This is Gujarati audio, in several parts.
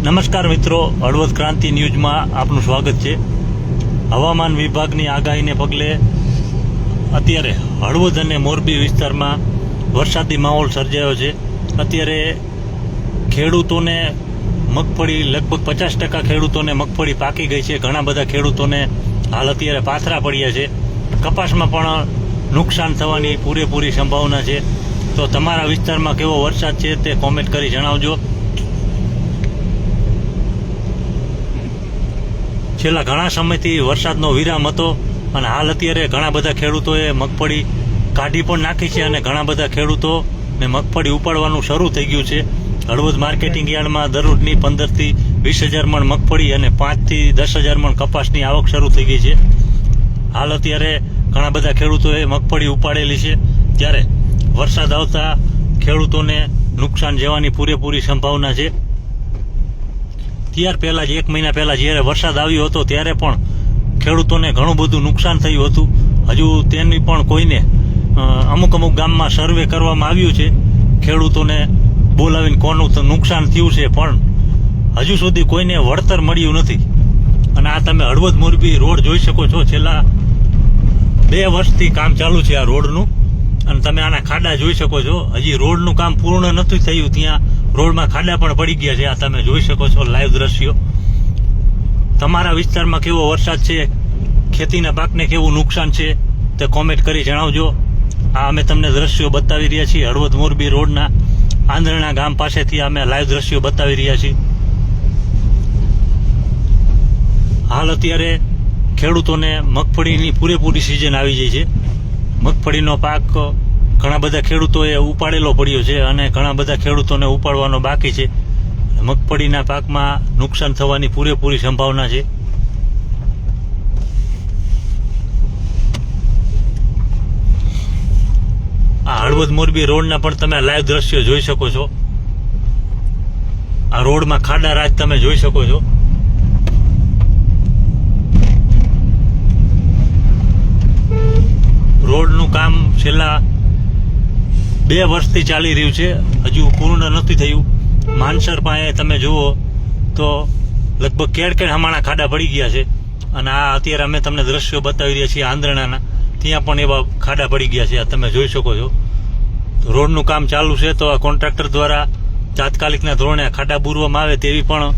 નમસ્કાર મિત્રો, હળવદ ક્રાંતિ ન્યૂઝમાં આપનું સ્વાગત છે. હવામાન વિભાગની આગાહીને પગલે અત્યારે હળવદ અને મોરબી વિસ્તારમાં વરસાદી માહોલ સર્જાયો છે. અત્યારે ખેડૂતોને મગફળી લગભગ પચાસ ટકા ખેડૂતોને મગફળી પાકી ગઈ છે. ઘણા બધા ખેડૂતોને હાલ અત્યારે પાથરા પડ્યા છે. કપાસમાં પણ નુકસાન થવાની પૂરેપૂરી સંભાવના છે. તો તમારા વિસ્તારમાં કેવો વરસાદ છે તે કોમેન્ટ કરી જણાવજો. છેલ્લા ઘણા સમયથી વરસાદનો વિરામ હતો અને હાલ અત્યારે ઘણા બધા ખેડૂતોએ મગફળી કાઢી પણ નાખી છે અને ઘણા બધા ખેડૂતોને મગફળી ઉપાડવાનું શરૂ થઈ ગયું છે. હળવદ માર્કેટિંગ યાર્ડમાં દરરોજની પંદરથી વીસ હજાર મણ મગફળી અને પાંચથી દસ હજાર મણ કપાસની આવક શરૂ થઈ ગઈ છે. હાલ અત્યારે ઘણા બધા ખેડૂતોએ મગફળી ઉપાડેલી છે. ત્યારે વરસાદ આવતા ખેડૂતોને નુકસાન જવાની પૂરેપૂરી સંભાવના છે. ત્યાર પહેલા જ, એક મહિના પહેલા જ્યારે વરસાદ આવ્યો હતો, ત્યારે પણ ખેડૂતોને ઘણું બધું નુકસાન થયું હતું. હજુ તેની પણ કોઈને અમુક અમુક ગામમાં સર્વે કરવામાં આવ્યું છે. ખેડૂતોને બોલાવીને કોનું નુકસાન થયું છે, પણ હજુ સુધી કોઈને વળતર મળ્યું નથી. અને આ તમે હળવદ મોરબી રોડ જોઈ શકો છો, છેલ્લા બે વર્ષથી કામ ચાલુ છે આ રોડનું. અને તમે આના ખાડા જોઈ શકો છો. હજી રોડનું કામ પૂર્ણ નથી થયું ત્યાં. રોડમાં ખાડા પણ પડી ગયા છે. આ તમે જોઈ શકો છો લાઈવ દ્રશ્યો. તમારા વિસ્તારમાં કેવો વરસાદ છે? ખેતીના પાકને કેવું નુકસાન છે? તે કોમેન્ટ કરી જણાવજો. આ અમે તમને દ્રશ્યો બતાવી રહ્યા છીએ. હળવદ મોરબી રોડના આંધળના ગામ પાસેથી અમે લાઈવ દ્રશ્યો બતાવી રહ્યા છીએ. હાલ અત્યારે ખેડૂતોને મગફળીની પૂરેપૂરી સિઝન આવી જાય છે. મગફળીનો પાક ઘણા બધા ખેડૂતોએ ઉપાડેલો પડ્યો છે અને ઘણા બધા ખેડૂતોને ઉપાડવાનો બાકી છે. મગફળીના પાકમાં નુકસાન થવાની પૂરેપૂરી સંભાવના છે. આ હળવદ મોરબી રોડના પણ તમે લાઈવ દ્રશ્યો જોઈ શકો છો. આ રોડમાં ખાડા રાજ તમે જોઈ શકો છો. રોડનું કામ છેલ્લા બે વર્ષથી ચાલી રહ્યું છે. હજુ પૂર્ણ નથી થયું. માનસર પાસે તમે જુઓ તો લગભગ કેડ કેડ હમણાં ખાડા પડી ગયા છે. અને આ અત્યારે અમે તમને દ્રશ્યો બતાવી રહ્યા છીએ આંધ્રણાના ત્યાં પણ એવા ખાડા પડી ગયા છે. આ તમે જોઈ શકો છો. રોડનું કામ ચાલુ છે તો આ કોન્ટ્રાક્ટર દ્વારા તાત્કાલિકના ધોરણે ખાડા બૂરવામાં આવે તેવી પણ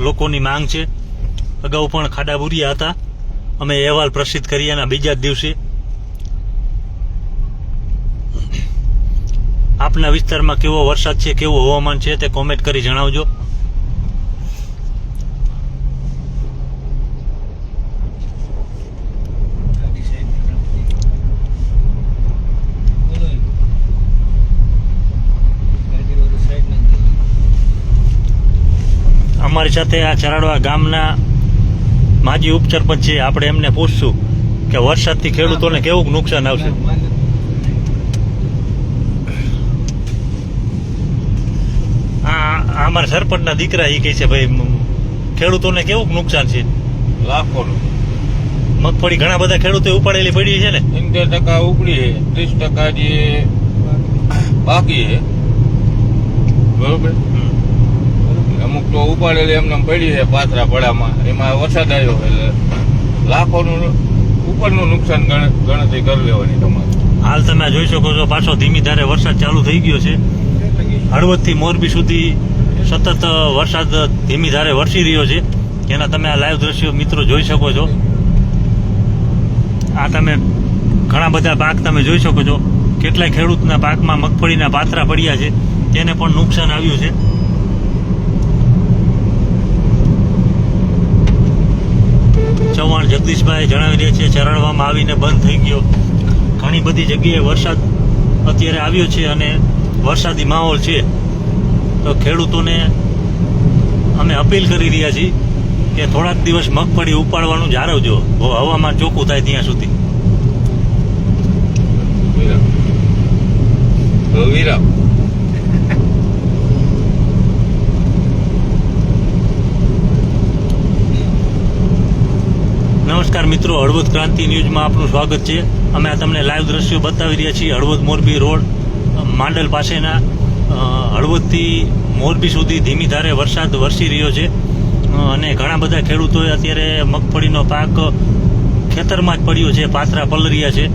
લોકોની માંગ છે. અગાઉ પણ ખાડા બુર્યા હતા. અમે અહેવાલ પ્રસિદ્ધ કર્યાના બીજા જ દિવસે આપના વિસ્તારમાં કેવો વરસાદ છે, કેવું હવામાન છે તે કોમેન્ટ કરી જણાવજો. અમારી સાથે આ ચરાડવા ગામના માજી ઉપસરપંચ છે. આપણે એમને પૂછશું કે વરસાદથી ખેડૂતોને કેવું નુકસાન આવશે આ આ અમારા સરપંચના દીકરા એ કહે છે ભાઈ ખેડૂતોને કેવું નુકસાન છે? લાખોનું. મગફળી ઘણા બધા ખેડૂતો ઉપાડેલી પડી છે ને? સિત્તેર ટકા ઉપડી છે ત્રીસ ટકા જે બાકી છે. બરોબર? અમુક તો ઉપાડેલી એમને પડી છે પાથરા પડામાં. એમાં વરસાદ આવ્યો એટલે લાખોનું ઉપરનું નુકસાન ગણતરી કરી લેવાની તમારે. હાલ તમે જોઈ શકો છો પાછો ધીમી ધારે વરસાદ ચાલુ થઈ ગયો છે. હળવદથી મોરબી સુધી સતત વરસાદ ધીમી ધારે વરસી રહ્યો છે. એના તમે આ લાઈવ દ્રશ્યો મિત્રો જોઈ શકો છો. આ તમે ઘણા બધા પાક તમે જોઈ શકો છો. કેટલાય ખેડૂતના પાકમાં મગફળીના પાથરા પડ્યા છે. તેને પણ નુકસાન આવ્યું છે. ચૌહાણ જગદીશભાઈ જણાવી રહ્યા છે, ચરણવામાં આવીને બંધ થઈ ગયો. ઘણી બધી જગ્યાએ વરસાદ અત્યારે આવ્યો છે અને વરસાદી માહોલ છે. તો ખેડૂતોને અમે અપીલ કરી રહ્યા છીએ કે થોડાક દિવસ મગફળી ઉપાડવાનું જાળવજો હવામાં ચોખ્ખું થાય ત્યાં સુધી. નમસ્કાર મિત્રો હળવદ ક્રાંતિ ન્યૂઝમાં આપનું સ્વાગત છે. અમે આ તમને લાઈવ દ્રશ્યો બતાવી રહ્યા છીએ. હળવદ મોરબી રોડ માંડલ પાસેના હળવદથી મોરબી સુધી ધીમી ધારે વરસાદ વરસી રહ્યો છે. અને ઘણા બધા ખેડૂતોએ અત્યારે મગફળીનો પાક ખેતરમાં જ પડ્યો છે, પાથરા પલર્યા છે.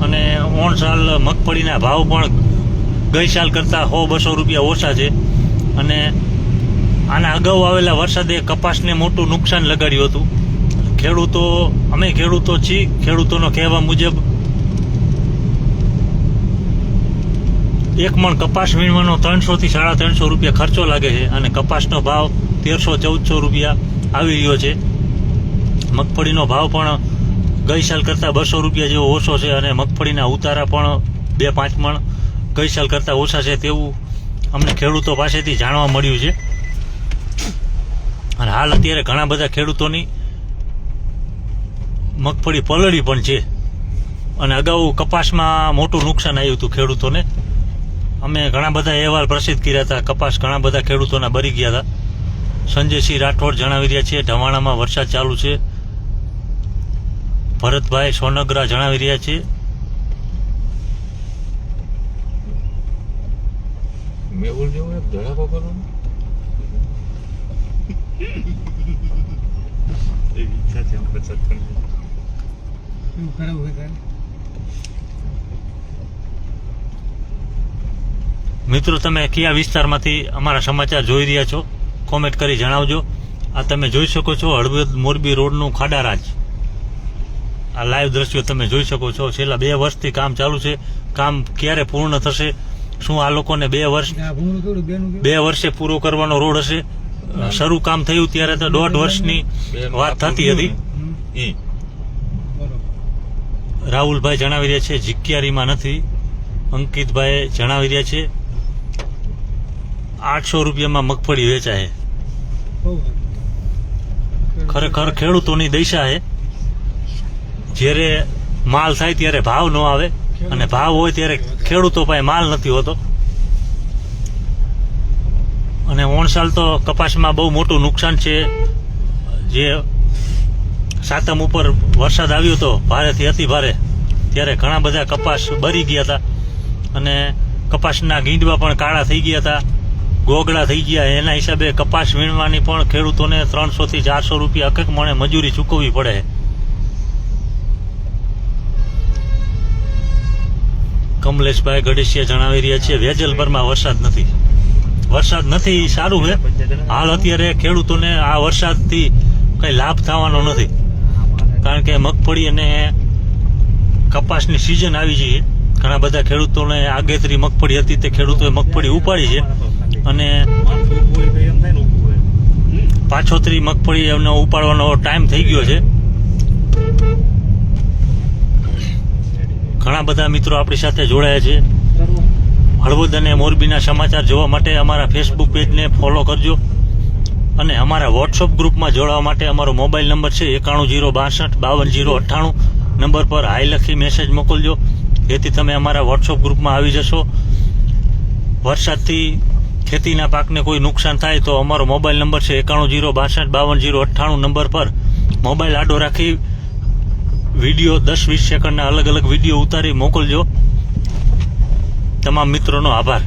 અને ઓણ સાલ મગફળીના ભાવ પણ ગઈ સાલ કરતાં સો બસો રૂપિયા ઓછા છે. અને આના અગાઉ આવેલા વરસાદે કપાસને મોટું નુકસાન લગાડ્યું હતું. ખેડૂતો, અમે ખેડૂતો છીએ, ખેડૂતોનો કહેવા મુજબ એક મણ કપાસ વીણવાનો ત્રણસો થી સાડા ત્રણસો રૂપિયા ખર્ચો લાગે છે અને કપાસનો ભાવ તેરસો ચૌદસો રૂપિયા આવી રહ્યો છે. મગફળીનો ભાવ પણ ગઈ સાલ કરતાં બસો રૂપિયા જેવો ઓછો છે અને મગફળીના ઉતારા પણ બે પાંચ મણ ગઈ સાલ કરતાં ઓછા છે તેવું અમને ખેડૂતો પાસેથી જાણવા મળ્યું છે. અને હાલ અત્યારે ઘણા બધા ખેડૂતોની મગફળી પલળી પણ છે. અને અગાઉ કપાસમાં મોટું નુકસાન આવ્યું હતું ખેડૂતોને. અમે ઘણા બધા અહેવાલ પ્રસિદ્ધ કર્યા હતા. કપાસ ઘણા બધા ખેડૂતોના બરી ગયા હતા. સંજયસિંહ રાઠોડ જણાવી રહ્યા છે ઢવાણામાં વરસાદ ચાલુ છે. ભરતભાઈ સોનગરા જણાવી રહ્યા છે. મેહુલ જેવું એક ધડાકો કરો ને. એવું ખરાબ હોય મિત્રો તમે કયા વિસ્તારમાંથી અમારા સમાચાર જોઈ રહ્યા છો? કોમેન્ટ કરી જણાવજો. આ તમે જોઈ શકો છો હળવદ મોરબી રોડનું ખાડારાજ. આ લાઈવ દ્રશ્યો તમે જોઈ શકો છો. છેલ્લા બે વર્ષથી કામ ચાલુ છે. કામ ક્યારે પૂર્ણ થશે? શું આ લોકોને બે વર્ષ? બે વર્ષે પૂરો કરવાનો રોડ હશે? શરૂ કામ થયું ત્યારે તો દોઢ વર્ષની વાત થતી હતી. રાહુલભાઈ જણાવી રહ્યા છે જીક્યારીમાં નથી. અંકિતભાઈ જણાવી રહ્યા છે આઠસો રૂપિયામાં મગફળી વેચાય. ખરેખર ખેડૂતોની દશા હે. જ્યારે માલ થાય ત્યારે ભાવ ન આવે અને ભાવ હોય ત્યારે ખેડૂતો પાસે માલ નથી હોતો. અને ઓણસાલ તો કપાસમાં બહુ મોટું નુકસાન છે. જે સાતમ ઉપર વરસાદ આવ્યો હતો ભારેથી અતિ ભારે. ત્યારે ઘણા બધા કપાસ બરી ગયા હતા. અને કપાસના ગીંડવા પણ કાળા થઈ ગયા હતા. ગોગડા થઈ ગયા. એના હિસાબે કપાસ વીણવાની પણ ખેડૂતોને ત્રણસો થી ચારસો રૂપિયા અકક મણે મજૂરી ચૂકવવી પડે. કમલેશભાઈ ગઢેસિયા જણાવી રહ્યા છે, વેજલભરમાં વરસાદ નથી. વરસાદ નથી સારું છે હાલ અત્યારે ખેડૂતોને આ વરસાદથી કઈ લાભ થવાનો નથી. કારણ કે મગફળી અને કપાસની સિઝન આવી છે. ઘણા બધા ખેડૂતોને આગેતરી મગફળી હતી તે ખેડૂતોએ મગફળી ઉપાડી છે. અને પાછોતરી મગફળી એમને ઉપાડવાનો ટાઈમ થઈ ગયો છે. ઘણા બધા મિત્રો આપણી સાથે જોડાયા છે. હળવદ અને મોરબીના સમાચાર જોવા માટે અમારા ફેસબુક પેજને ફોલો કરજો. અને અમારા વોટ્સઅપ ગ્રુપમાં જોડાવા માટે અમારો મોબાઈલ નંબર છે એકાણું જીરો બાસઠ બાવન જીરો અઠ્ઠાણું. નંબર પર હાઈ લખી મેસેજ મોકલજો. જેથી તમે અમારા વોટ્સઅપ ગ્રુપમાં આવી જશો. વરસાદથી ખેતીના પાકને કોઈ નુકસાન થાય તો અમારો મોબાઈલ નંબર છે એકાણું જીરો બાસઠ બાવન જીરો અઠ્ઠાણું નંબર પર. મોબાઈલ આડો રાખી વીડિયો દસ વીસ સેકન્ડના અલગ અલગ વીડિયો ઉતારી મોકલજો. તમામ મિત્રોનો આભાર.